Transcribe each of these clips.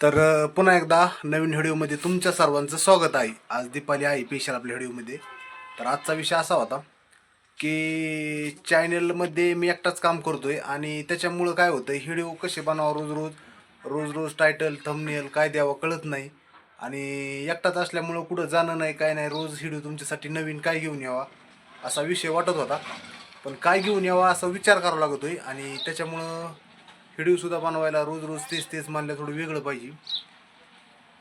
तर पुन्हा एकदा नवीन व्हिडिओमध्ये तुमच्या सर्वांचं स्वागत आहे. आज दीपाली आहे पेशल आपल्या व्हिडिओमध्ये. तर आजचा विषय असा होता की चॅनलमध्ये मी एकटाच काम करतोय आणि त्याच्यामुळं काय होतं व्हिडिओ कसे बनवा रोज रोज रोज रोज टायटल थंबनेल काय द्यावं कळत नाही. आणि एकटाच असल्यामुळं कुठं जाणं नाही काय नाही रोज व्हिडिओ तुमच्यासाठी नवीन काय घेऊन यावा असा विषय वाटत होता. पण काय घेऊन यावा असा विचार करावा लागतोय आणि त्याच्यामुळं व्हिडिओसुद्धा बनवायला रोज रोज तेच तेच मानलं थोडं वेगळं पाहिजे.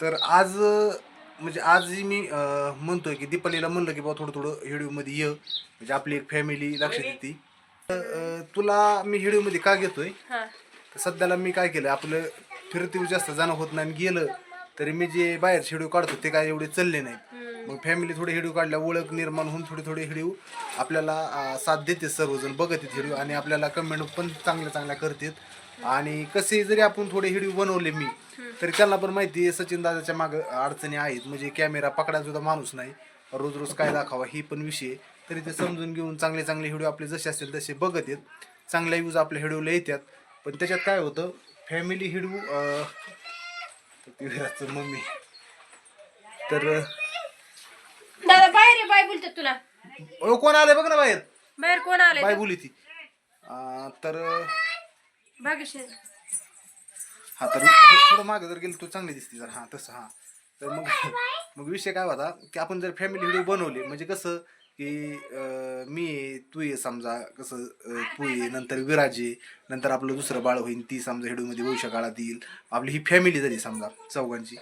तर आज म्हणजे आज मी म्हणतोय की दीपालीला म्हणलं की बाबा थोडं थोडं व्हिडिओमध्ये ये. म्हणजे आपली एक फॅमिली लक्ष देते. अं, तुला मी व्हिडिओमध्ये का घेतोय? हा. तर सध्याला मी काय केलं आपलं फिरतीवर जास्त जाणं होत नाही आणि गेलं. तरी मी जे बाहेर व्हिडिओ काढतो ते काय एवढे चालले नाहीत. मग फॅमिली थोडे व्हिडिओ काढल्या ओळख निर्माण होऊन थोडे थोडे व्हिडिओ आपल्याला साथ देते सर्वजण बघत व्हिडिओ आणि आपल्याला कमेंट पण चांगल्या चांगल्या करतात. आणि कसे जरी आपण थोडे व्हिडिओ बनवले मी तरी त्यांना पण माहिती आहे सचिन दादाच्या मागं अडचणी आहेत. म्हणजे कॅमेरा पकडायला सुद्धा माणूस नाही. रोज रोज काय दाखवा ही पण विषय. तरी ते समजून घेऊन चांगले चांगले व्हिडिओ आपले जसे असतील तसे बघत आहेत. चांगल्या व्ह्यूज आपल्या व्हिडिओला येतात. पण त्याच्यात काय होतं फॅमिली व्हिडिओ विराचं मम्मी. तर दादा बाहेर ये बाय बोलतात तुला. ओ कोण आलंय बघ ना बाहेर. बाहेर कोण आले बाय बोली ती. अं, तर हा तर थोडं मागं जर गेलं तर चांगली दिसते जर. हां तसं हां. तर मग मग विषय काय होता की आपण जर फॅमिली व्हिडिओ बनवले म्हणजे कसं की मी तू ये समजा कसं तू ये नंतर विराज नंतर आपलं दुसरं बाळ होईल ती समजा व्हिडिओमध्ये भविष्य काळात येईल. आपली ही फॅमिली झाली समजा चौघांची.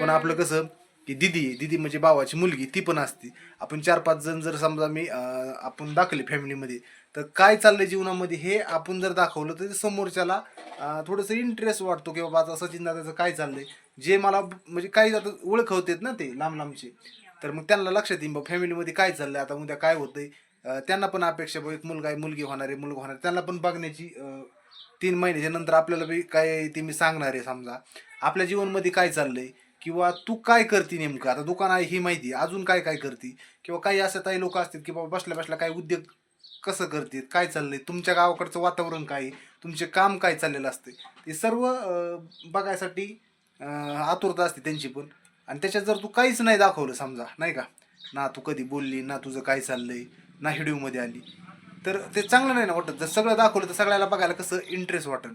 पण आपलं कसं की दिदी दिदी म्हणजे भावाची मुलगी ती पण असते. आपण चार पाच जण जर समजा मी आपण दाखवले फॅमिलीमध्ये तर काय चाललंय जीवनामध्ये हे आपण जर दाखवलं तर समोरच्याला थोडंसं इंटरेस्ट वाटतो की बाबा आता सचिन दादाचं काय चाललंय? जे मला म्हणजे काही आता ओळखवतेत ना ते लांब लांबचे तर मग त्यांना लक्षात येईल बाबा फॅमिलीमध्ये काय चाललंय? आता उद्या काय होतंय? त्यांना पण अपेक्षा बघ एक मुलगा आहे मुलगी होणार आहे मुलगा होणार आहे. त्यांना पण बघण्याची तीन महिन्याच्या नंतर आपल्याला बी काय आहे ते मी सांगणार आहे समजा. आपल्या जीवनमध्ये काय चाललंय? किंवा तू काय करते नेमकं? आता दुकान आहे ही माहिती आहे. अजून काय काय करते? किंवा काही असं काही लोक असतात की बाबा बसल्या बसल्या काय उद्योग कसं करतात काय चाललंय? तुमच्या गावाकडचं वातावरण काय आहे, तुमचे काम काय चाललेलं असते ते सर्व बघायसाठी आतुरता असते त्यांची पण. आणि त्याच्यात जर तू काहीच नाही दाखवलं समजा नाही का? ना तू कधी बोलली ना तुझं काय चाललंय ना व्हिडिओमध्ये आली. तर ते चांगलं नाही ना वाटत. जर सगळं दाखवलं तर सगळ्याला बघायला कसं इंटरेस्ट वाटेल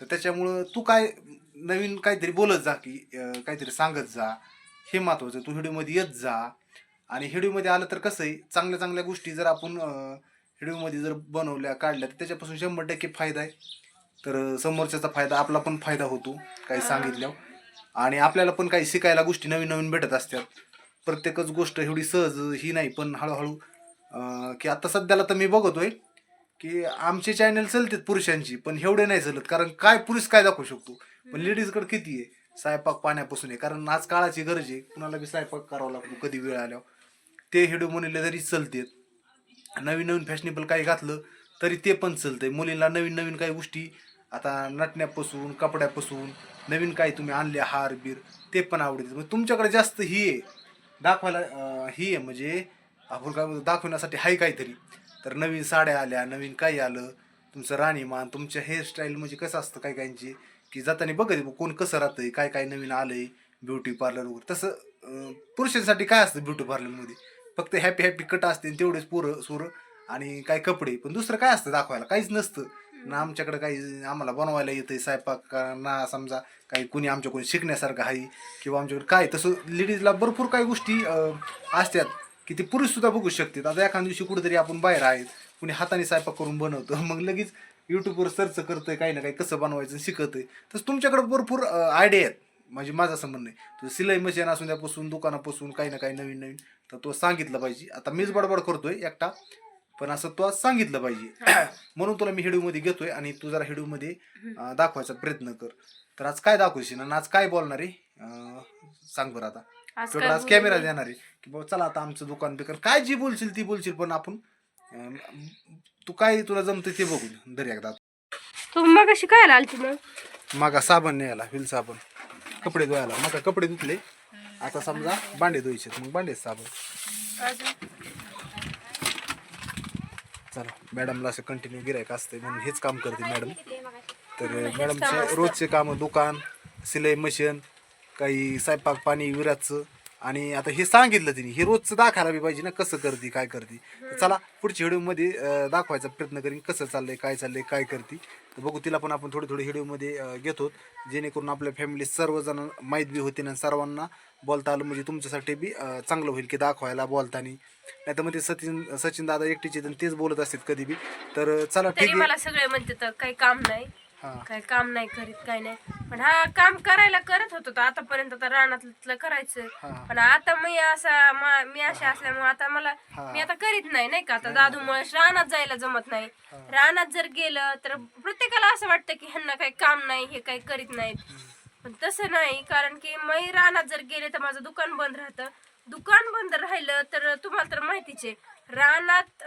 तर त्याच्यामुळं तू काय नवीन काहीतरी बोलत जा की काहीतरी सांगत जा. हे महत्त्वाचं तू व्हिडिओमध्ये येत जा. आणि व्हिडिओमध्ये आलं तर कसं आहे चांगल्या चांगल्या गोष्टी जर आपण अं, व्हिडिओमध्ये जर बनवल्या काढल्या तर त्याच्यापासून शंभर टक्के फायदा आहे. तर समोरच्याचा फायदा आपला पण फायदा होतो काही सांगितल्यावर. आणि आपल्याला पण काही शिकायला गोष्टी नवीन नवीन भेटत असतात. प्रत्येकच गोष्ट एवढी सहज ही नाही पण हळूहळू की आता सध्याला तर मी बघतोय की आमचे चॅनल चालतात पुरुषांची पण एवढे नाही चालत कारण काय पुरुष काय दाखवू शकतो? पण लेडीजकडे किती आहे? स्वयंपाक पाण्यापासून आहे कारण आज काळाची गरज आहे कुणाला बी स्वयंपाक करावा लागतो कधी वेळ आल्यावर. ते व्हिडिओ म्हणले तरी चालतेत नवीन नवीन फॅशनेबल काही घातलं तरी ते पण चालतंय. मुलींना नवीन नवीन काही गोष्टी आता नटण्यापासून कपड्यापासून नवीन काही तुम्ही आणले हार बीर ते पण आवडते मग तुमच्याकडे जास्त ही आहे. दाखवायला ही आहे म्हणजे आपण काय दाखवण्यासाठी हाय काहीतरी. तर नवीन साड्या आल्या नवीन काही आलं तुमचं राणीमान तुमच्या हेअरस्टाईल म्हणजे कसं असतं काही काहींची? की जाताना बघत आहे, कोण कसं राहतंय काय काय नवीन आलंय ब्युटी पार्लर वगैरे. तसं पुरुषांसाठी काय असतं ब्युटी पार्लरमध्ये फक्त हॅपी हॅपी कट असते तेवढेच पोरं सोरं आणि काय कपडे. पण दुसरं काय असतं दाखवायला? काहीच नसतं. ना आमच्याकडे काही आम्हाला बनवायला येतंय स्वयंपाक का ना समजा काही कुणी आमच्या कोणी शिकण्यासारखं आहे किंवा आमच्याकडे काय तसं लेडीजला भरपूर काही गोष्टी असतात की ते पुरुष सुद्धा बघू शकतात. आता एखाद्या दिवशी कुठेतरी आपण बाहेर आहेत कुणी हाताने स्वयंपाक करून बनवतो मग लगेच युट्यूबवर सर्च करतोय काही ना काही कसं बनवायचं शिकतंय. तसं तुमच्याकडे भरपूर आयडिया आहेत. म्हणजे माझा संबंध नाही आहे. तो सिलाई मशीन असून त्यापासून दुकानापासून काही ना काही नवीन नवीन तर तो सांगितलं पाहिजे. आता मीच बडबड करतोय एकटा. पण असं तो आज सांगितलं पाहिजे. म्हणून तुला मी व्हिडिओमध्ये घेतोय आणि तू जरा व्हिडिओमध्ये अं, दाखवायचा प्रयत्न कर. तर आज काय दाखवशील आणि आज काय बोलणार आहे? अं, सांग बरं आता. आज तुला काय आज कॅमेरा? देणार आहे. की बाबा चला आता आमचं दुकान बिकान. काय जी बोलशील ती बोलशील पण आपण अं, तू काय तुला जमतं ते बघू दर एकदा तू मग कशी काय आलती मग? मागा साबण न्यायला व्हील साबण. कपडे धुवायला. मग कपडे धुतले. आता समजा भांडे धुवायचे मग भांडे साबण. अजून? चला मॅडमला असं कंटिन्यू गिरायक असते म्हणून हेच काम करते मॅडम तर मॅडमचे रोजचे कामं दुकान सिलाई मशीन काही स्वयंपाक पाणी विराचं आणि आता हे सांगितलं तिने हे रोजचं दाखवायला बी पाहिजे ना कसं करते काय करते. चला पुढच्या व्हिडिओमध्ये दाखवायचा प्रयत्न करीन कसं चाललंय काय चाललंय काय करते. तर बघू तिला पण आपण थोडी थोडी व्हिडिओमध्ये घेतो. जेणेकरून आपल्या फॅमिली सर्वजण माहीत बी होते आणि सर्वांना बोलता आलं म्हणजे तुमच्यासाठी बी चांगलं होईल की दाखवायला बोलताना. नाही तर मग ते सचिन सचिन दादा एकटीचे तेच बोलत असतात कधी बी. तर चला ठीक आहे. मला सगळे म्हणते तर काही काम नाही. काही काम नाही करीत काही नाही. पण हा काम करायला करत होतो आतापर्यंत तर रानातलं करायचं. पण आता मी असा मा- अशी असल्यामुळे आता मला. मी आता करीत नाही नाही का? आता दादूमुळे रानात जायला जमत नाही. रानात जर गेलं तर प्रत्येकाला असं वाटतं की ह्यांना काही काम नाही हे काही करीत नाहीत. पण तसं नाही कारण की मी रानात जर गेले तर माझं दुकान बंद राहतं. दुकान बंद राहिलं तर तुम्हाला तर माहितीच आहे रानात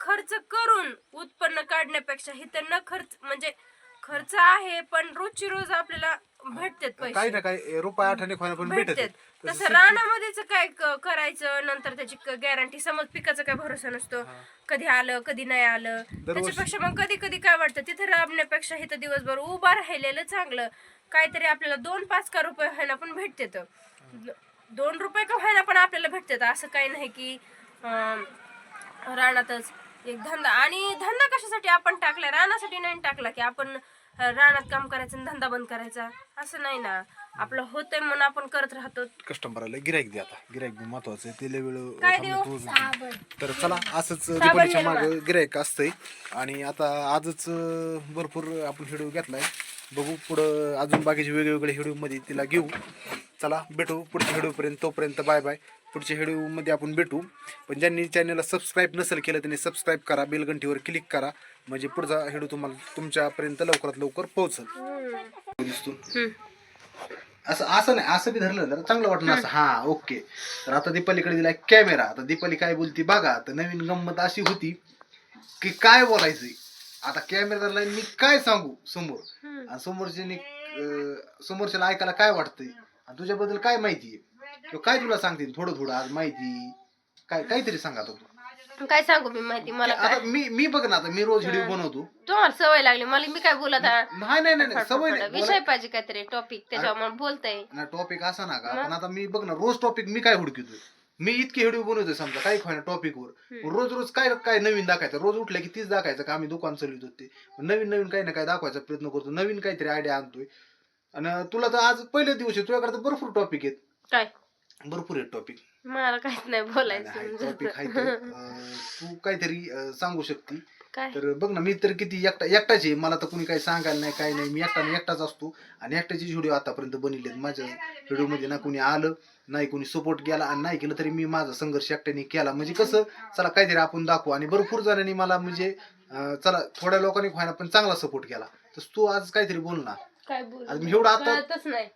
खर्च करून उत्पन्न काढण्यापेक्षा हे तर न खर्च म्हणजे खर्च आहे पण रोजची रोज आपल्याला भेटतात काही पैसे. ना काही रुपया आठाने पण भेटत भेटतात. तसं रानामध्येच काय क- करायचं नंतर त्याची गॅरंटी समज पिकाचा काय भरोसा नसतो. कधी आलं कधी नाही आलं. त्याच्यापेक्षा मग कधी कधी काय वाटतं तिथे राबण्यापेक्षा हे तर दिवसभर उभा राहिलेलं चांगलं. काहीतरी आपल्याला दोन पाच का रुपये व्हायला पण भेटते दोन रुपये का व्हायला पण आपल्याला भेटतात. असं काही नाही की अं, रानातच एक धंदा. आणि धंदा कशासाठी आपण टाकला? रानासाठी नाही टाकला की आपण रानात काम करायचं आणि धंदा बंद करायचा. असं नाही ना. आपलं होतंय म्हणून आपण करत राहतो. कस्टमरला गिरायक दे आता. गिरायक बी महत्वाचं आहे. ते वेळ काय देऊ? तर चला असंच दीपावलीच्या माग गिरायक असतंय. आणि आता आजच अं, भरपूर आपण व्हिडिओ घेतलाय. बघू पुढं अजून बाकीचे वेगवेगळे व्हिडिओमध्ये तिला घेऊ. चला भेटू पुढच्या व्हिडिओपर्यंत तोपर्यंत बाय बाय. पुढच्या व्हिडिओमध्ये आपण भेटू. पण ज्यांनी चॅनलला सबस्क्राईब नसेल केलं त्यांनी सबस्क्राईब करा बेलघंटीवर क्लिक करा. म्हणजे पुढचा व्हिडिओ तुम्हाला तुमच्यापर्यंत लवकरात लवकर पोहोचल. दिसतो. असं असं नाही असं बी धरलं तर चांगलं वाटलं असं. हा ओके. तर आता दीपालीकडे दिलाय कॅमेरा आता दीपाली काय बोलती बघा तर नवीन गंमत अशी होती की काय बोलायचंय? आता कॅमेरा धरलाय मी काय सांगू समोर. आणि समोरच्याने समोरच्याला ऐकायला काय वाटतंय? आणि तुझ्याबद्दल काय माहिती आहे किंवा काय तुला सांगतील? थोडं थोडं आज माहिती काय काहीतरी सांगा आता तू काय सांगू मी माहिती? मला काय आता मी मी बघ ना आता मी रोज व्हिडिओ बनवतो. तुम्हाला सवय लागली मला मी काय बोलत? नाही नाही नाही नाही, सवय. नाही. विषय पाहिजे काहीतरी टॉपिक त्याच्यावर मला बोलताय. ना टॉपिक असा ना का पण आता मी बघ ना रोज टॉपिक मी काय हुडकितोय? मी इतके व्हिडिओ बनवतोय समजा काही खाय टॉपिकवर रोज रोज काय काय नवीन दाखवायचं रोज उठलं की तीच दाखवायचं का? आम्ही दुकान चालवित होते. नवीन नवीन काही ना काय दाखवायचा प्रयत्न करतो नवीन काहीतरी आयडिया आणतोय. आणि तुला तर आज पहिले दिवस आहे तुझ्याकडे तर भरपूर टॉपिक आहेत. काय? भरपूर आहेत टॉपिक मला काहीच नाही बोलायचं टॉपिक आहे तर, अं, तू काहीतरी अं, सांगू शकते. काय? तर बघ ना मी तर किती एकटा एकटाच आहे. मला तर कोणी काही सांगायला नाही काही नाही. मी एकटा एकटाच असतो. आणि एकट्याचीच व्हिडिओ आतापर्यंत बनवलेत माझ्या व्हिडिओमध्ये ना कोणी आलं नाही कोणी सपोर्ट केला आणि नाही केलं तरी मी माझा संघर्ष एकट्याने केला. म्हणजे कसं चला काहीतरी आपण दाखवू. आणि भरपूर जणांनी मला म्हणजे अं, चला थोड्या लोकांनी व्हायला पण चांगला सपोर्ट केला. तर तू आज काहीतरी बोल ना. काय बोल? आज मी एवढं आता कळतच नाही.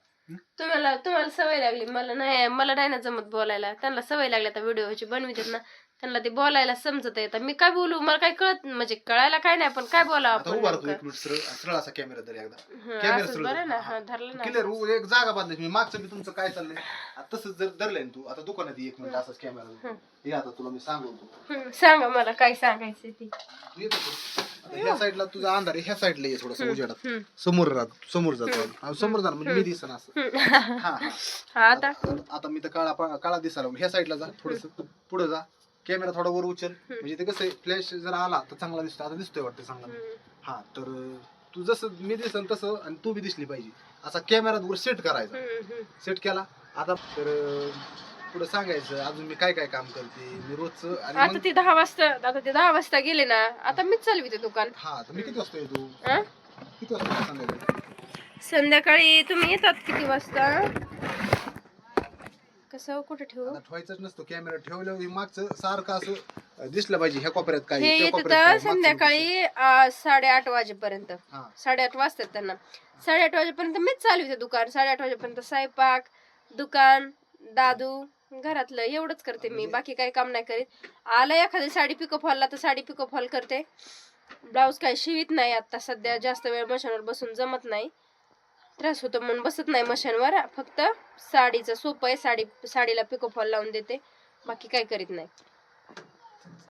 तुम्हाला तुम्हाला सवय लागली. मला नाही मला नाही ना जमत बोलायला. त्यांना सवय लागली आता व्हिडिओची बनवितात ना त्यांना. ते बोलायला समजत येतं मी काय बोलू? मला काय कळत म्हणजे कळायला काय नाही पण काय बोलावं आता आपण उभा राहतो? एक मिनिट. सरळ सरळ असा कॅमेरा तरी एकदा. हं, कॅमेरा असंच सरळ बरं ना. हा. हा धरलं ना क्लिअर एक जागा बांधली मी. मागचं बी तुमचं काय चाललंय? आता तसंच जर धरलंय ना तू आता दुकानात ये एक मिनिट असाच कॅमेरा हे. आता तुला मी सांगतो. हं, सांगा मला काय सांगायचं ते. तू येतो का? आता ह्या साईडला तुझा अंधार आहे ह्या साईडला ये थोडस उजेडात. समोर राहत समोर जातो समोर जाणार म्हणजे मी दिसन असं. हं. हा हा. हा आता? मी तर काळा पा- काळा दिसायला लागलो. ह्या साईडला जा थोडस. पुढे जा. कॅमेरा थोडा वर उचल. म्हणजे ते कसं फ्लॅश जर आला तर चांगला दिसतो आता दिसतोय वाटतं चांगला. हं. हा तर तू जसं मी दिसन तसं आणि तू बी दिसली पाहिजे. असा कॅमेरा वर सेट करायचा. सेट केला. आता तर पुढे सांगायचं अजून मी काय काय काम करते मी रोजचं आणि आता मग ते दहा वाजता आता ते दहा वाजता गेले ना आता मीच चालवी ते दुकान. हा तर मी किती वाजता येतो? किती वाजता येतो संध्याकाळी? संध्याकाळी तुम्ही येतात किती वाजता? कसं कुठे ठेवू? आता ठेवायचंच नसतो कॅमेरा ठेवल्यावर हे मागचं सारखं असं अं, दिसलं पाहिजे ह्या कोपऱ्यात काय हे त्या येत कोपऱ्यात काय, मागचं संध्याकाळी अं, साडेआठ वाजेपर्यंत. हा. साडेआठ वाजतात त्यांना. साडेआठ वाजेपर्यंत मीच चालू दुकान. साडेआठ वाजेपर्यंत स्वयंपाक दुकान दादू घरातलं एवढंच करते मी. बाकी काही काम नाही करीत. आलं एखादी साडी पिकअप हॉलला तर साडी पिकअप हॉल करते. ब्लाऊज काही शिवित नाही आता सध्या जास्त वेळ मशीनवर बसून जमत नाही. त्रास होतो म्हणून बसत नाही मशीनवर. फक्त साडीचं सोपं आहे साडी साडीला पिकअप हॉल लावून देते. बाकी काही करीत नाही.